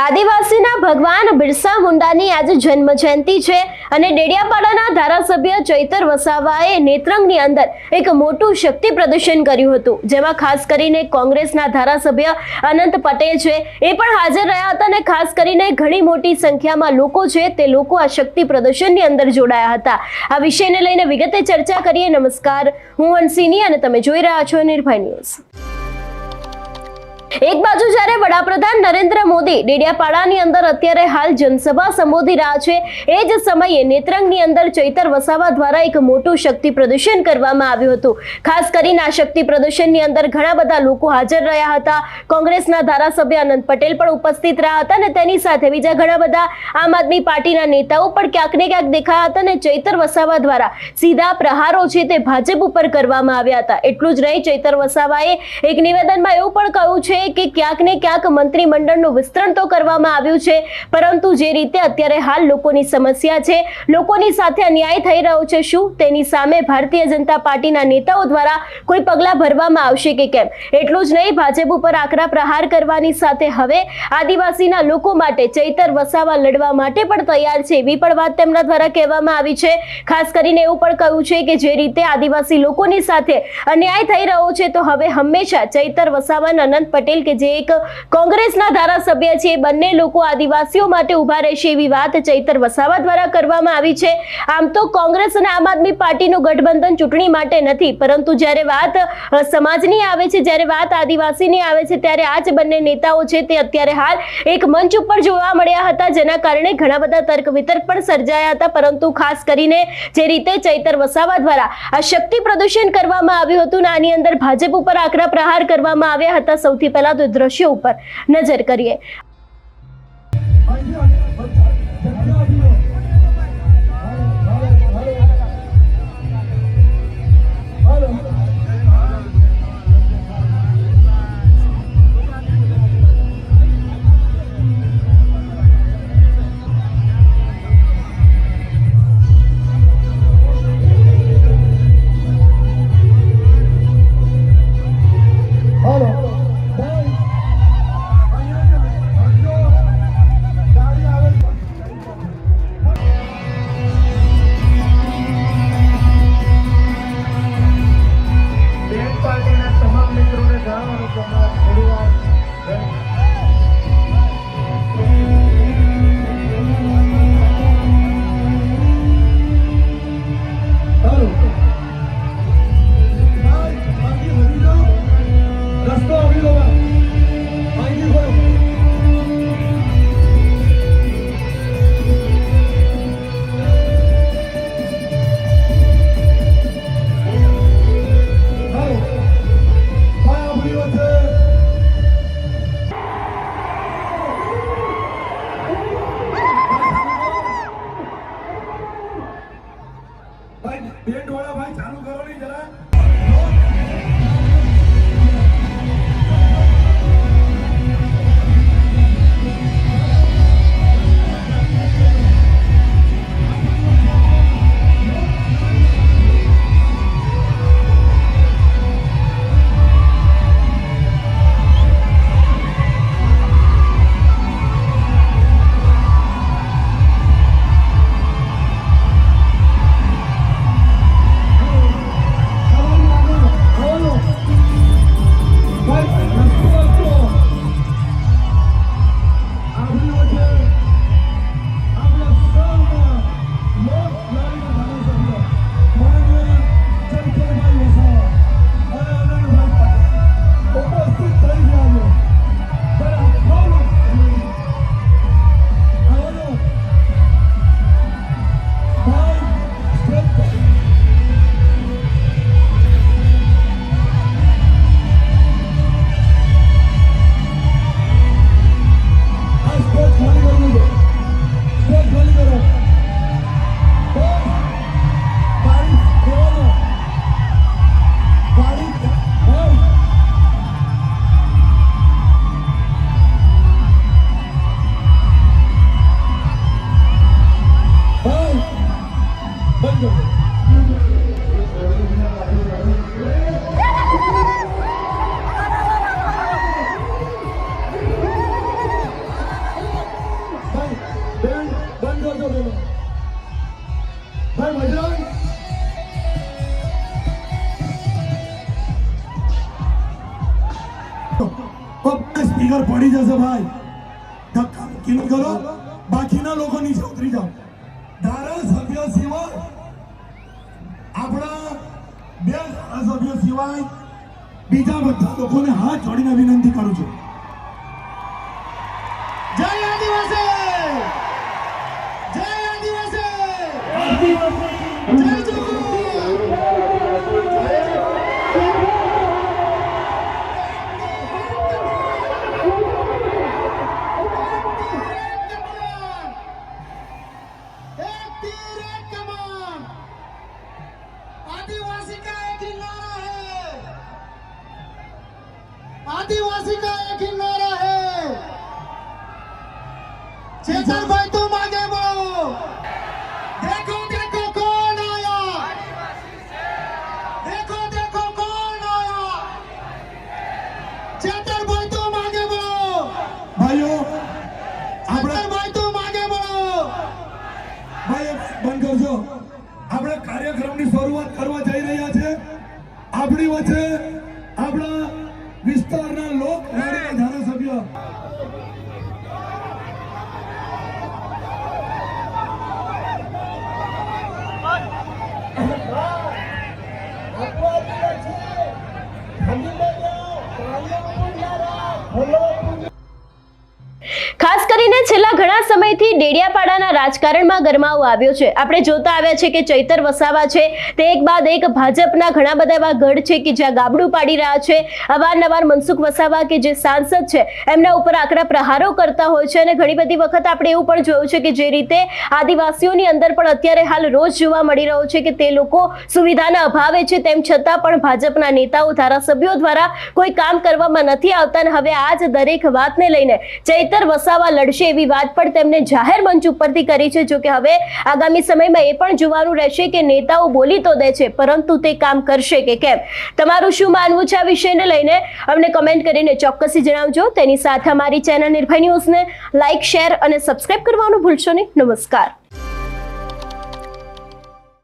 આદિવાસીના ભગવાન બિરસા મુંડાની આજે જન્મ જયંતિ છે અને ડેડિયાપાડાના ધારાસભ્ય ચૈતર વસાવાએ નેત્રંગની અંદર એક મોટું શક્તિ પ્રદર્શન કર્યું હતું, જેમાં ખાસ કરીને કોંગ્રેસના ધારાસભ્ય અનંત પટેલ છે. એ પણ હાજર રહ્યા હતા અને ખાસ કરીને ઘણી મોટી સંખ્યામાં લોકો છે, તે લોકો આ શક્તિ પ્રદર્શનની અંદર જોડાયા હતા. આ વિષયને લઈને વિગતે ચર્ચા કરીએ. નમસ્કાર. હું હંસિની અને તમે જોઈ રહ્યા છો નિર્ભય ન્યૂઝ. એક બાજુ જ્યારે વડાપ્રધાન નરેન્દ્ર મોદી ડેડિયાપાડાની અંદર અત્યારે હાલ જનસભા સંબોધી રહ્યા છે, એ જ સમયે નેત્રંગની અંદર ચૈતર વસાવા દ્વારા એક મોટું શક્તિ પ્રદર્શન કરવામાં આવ્યું હતું. ખાસ કરીને આ શક્તિ પ્રદર્શનની અંદર ઘણા બધા લોકો હાજર રહ્યા હતા. કોંગ્રેસના ધારાસભ્ય અનંત પટેલ પણ ઉપસ્થિત રહ્યા હતા અને તેની સાથે બીજા ઘણા બધા આમ આદમી પાર્ટીના નેતાઓ પણ ક્યાંક ને ક્યાંક દેખાયા હતા અને ચૈતર વસાવા દ્વારા સીધા પ્રહારો છે તે ભાજપ ઉપર કરવામાં આવ્યા હતા. એટલું જ નહીં, ચૈતર વસાવાએ એક નિવેદનમાં એવું પણ કહ્યું છે કે ક્યાંક ને ક્યાંક મંત્રીમંડળનું વિસ્તરણ તો કરવામાં આવ્યું છે, પરંતુ જે રીતે અત્યારે હાલ લોકોની સમસ્યા છે, લોકોની સાથે અન્યાય થઈ રહ્યો છે, શું તેની સામે ભારતીય જનતા પાર્ટીના નેતાઓ દ્વારા કોઈ પગલાં ભરવામાં આવશે કે કેમ? એટલું જ નહીં, ભાજપ ઉપર આકરા પ્રહાર કરવાની સાથે હવે આદિવાસીના લોકો માટે ચૈતર વસાવા લડવા માટે પણ તૈયાર છે, એવી પણ વાત તેમના દ્વારા કહેવામાં આવી છે. ખાસ કરીને એવું પણ કહ્યું છે કે જે રીતે આદિવાસી લોકોની સાથે અન્યાય થઈ રહ્યો છે, તો હવે હંમેશા ચૈતર વસાવા અનંત કે જે એક કોંગ્રેસના ધારાસભ્ય છે બંને લોકો આદિવાસીઓ માટે ઊભા રહેશે એવી વાત ચૈતર વસાવા દ્વારા કરવામાં આવી છે. આમ તો કોંગ્રેસ અને આમ આદમી પાર્ટીનું ગઠબંધન ચૂંટણી માટે નથી, પરંતુ જ્યારે વાત સમાજની આવે છે, જ્યારે વાત આદિવાસીની આવે છે, ત્યારે આ જ બંને નેતાઓ છે તે અત્યારે હાલ એક મંચ ઉપર જોવા મળ્યા હતા, જેના કારણે ઘણા બધા તર્ક વિતર્ક પણ સર્જાયા હતા, પરંતુ ખાસ કરીને જે રીતે ચૈતર વસાવા દ્વારા આ શક્તિ પ્રદર્શન કરવામાં આવ્યું હતું આની અંદર ભાજપ ઉપર આકરા પ્રહાર કરવામાં આવ્યા હતા, સૌથી પહેલા તો દ્રશ્યો ઉપર નજર કરીએ. ભાઈ બેન્ડ વાળા ભાઈ ચાલુ કરો નહીં જરા. ટાઈગર પડી જશે ભાઈ. ધક્કા મૂકીને કરો. બાકીના લોકો નીચે ઉતરી જાઓ. ધારાસભ્ય સિવાય આપણા બે ધારાસભ્ય સિવાય બીજા બધા લોકોને હાથ જોડીને વિનંતી કરું છું. જય આદિવાસી! જય આદિવાસી. જય आदिवासी का एक ही नारा है चेतन भाई तुम आगे बढ़ो देखो देखो कौन आया देखो देखो कौन आया चेतन भाई तुम आगे बढ़ो ભાઈઓ આપણે चेतन भाई तुम आगे बढ़ो ભાઈ એક બંધ કરજો આપણે કાર્યક્રમની શરૂઆત કરવા જઈ રહ્યા છે આપણી વચ્ચે સમયથી ડેડિયાપાડાના રાજકારણમાં ગરમાવો આવ્યો છે. આપણે જોતા આવ્યા છે કે ચૈતર વસાવા છે. તે એક બાદ એક ભાજપના ઘણા બધા એવા ગઢ છે કે જ્યાં ગાબડું પાડી રહ્યા છે. અવારનવાર મનસુખ વસાવા કે જે સાંસદ છે, એમના ઉપર આકરા પ્રહારો કરતા હોય છે અને ઘણી બધી વખત આપણે એવું પણ જોયું છે કે જે રીતે આદિવાસીઓની અંદર પણ અત્યારે હાલ રોજ જોવા મળી રહ્યો છે કે તે લોકો સુવિધાના અભાવે છે. તેમ છતાં પણ ભાજપના નેતાઓ ધારાસભ્યો દ્વારા કોઈ કામ કરવામાં નથી આવતા અને હવે આ જ દરેક વાતને લઈને ચૈતર વસાવા લડશે એવી વાત પણ તેમને જાહેર મંચ ઉપરથી કરી છે, જો કે હવે આગામી સમયમાં એ પણ જોવાનું રહેશે કે નેતાઓ બોલી તો દે છે, પરંતુ તે કામ કરશે કે કેમ? તમારું શું માનવું છે આ વિષયને લઈને? અમને કમેન્ટ કરીને ચોક્કસથી જણાવજો. તેની સાથે અમારી ચેનલ નિર્ભય ન્યૂઝને લાઇક શેર અને સબસ્ક્રાઇબ કરવાનું ભૂલશો નહીં. નમસ્કાર.